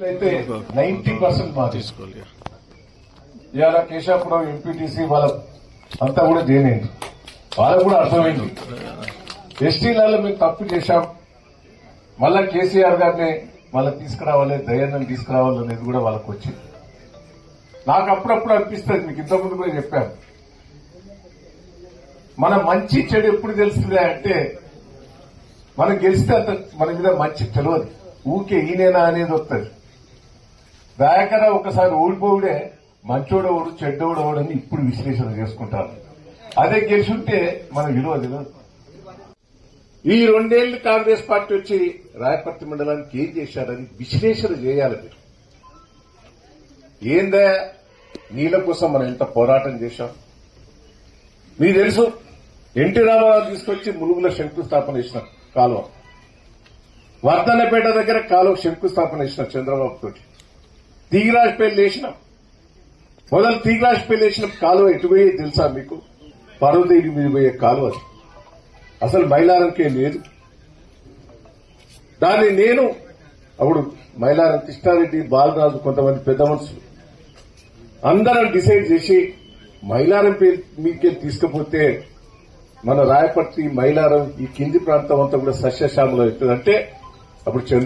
అయితే ninety percent మాది తీసుకోవాలి. ఇవాళ కేశాపురం ఎంపీటీసీ వాళ్ళ అంతా కూడా చేయనండి వాళ్ళకు కూడా అర్థమైంది. ఎస్టీలలో మేము తప్పు చేశాం. మళ్ళా కేసీఆర్ గారిని మళ్ళీ తీసుకురావాలి దయాన్ని తీసుకురావాలి అనేది కూడా వాళ్ళకు వచ్చింది. నాకు అప్పుడప్పుడు అనిపిస్తుంది మీకు ఇంతకుముందు కూడా చెప్పాను. మన మంచి చెడు ఎప్పుడు తెలుస్తుంది అంటే మనం గెలిస్తే అంత మన మీద మంచి తెలియదు. ఊకే ఈనేనా అనేది వస్తుంది. దయాకర ఒకసారి ఓడిపోవుడే మంచోడవుడు చెడ్డోడవుడు అని ఇప్పుడు విశ్లేషణ చేసుకుంటారు అదే గెలిచుంటే మన విలువ తెలియదు ఈ రెండేళ్ళు కాంగ్రెస్ పార్టీ వచ్చి రాయపర్తి మండలానికి ఏం చేశారని విశ్లేషణ చేయాలి మీరు. ఏందా? నీళ్ళ కోసం మనం ఎంత పోరాటం చేశాం. మీకు తెలుసు ఎన్టీ రామారావు తీసుకొచ్చి ములుగుల శంకుస్థాపన చేసిన కాలువ. వర్ధనపేట దగ్గర కాలువ శంకుస్థాపన చేసిన చంద్రబాబు తోటి తీగిరాజ్పేలు లేచిన మొదలు తీగరాజపల్లి వేసిన కాలువ ఎటు తెలుసా మీకు? పర్వదేవి మీద పోయే కాలువ అసలు మైలారంకే లేదు. దాన్ని నేను అప్పుడు మైలారం కృష్ణారెడ్డి బాలరాజు కొంతమంది పెద్ద మనుషులు అందరం డిసైడ్ చేసి మైలారం పేరు మీకే తీసుకుపోతే మన రాయపట్టి మైలారం ఈ కింది ప్రాంతం అంతా కూడా సస్యశ్యామలం అవుతుంది అంటే అప్పుడు చంద్ర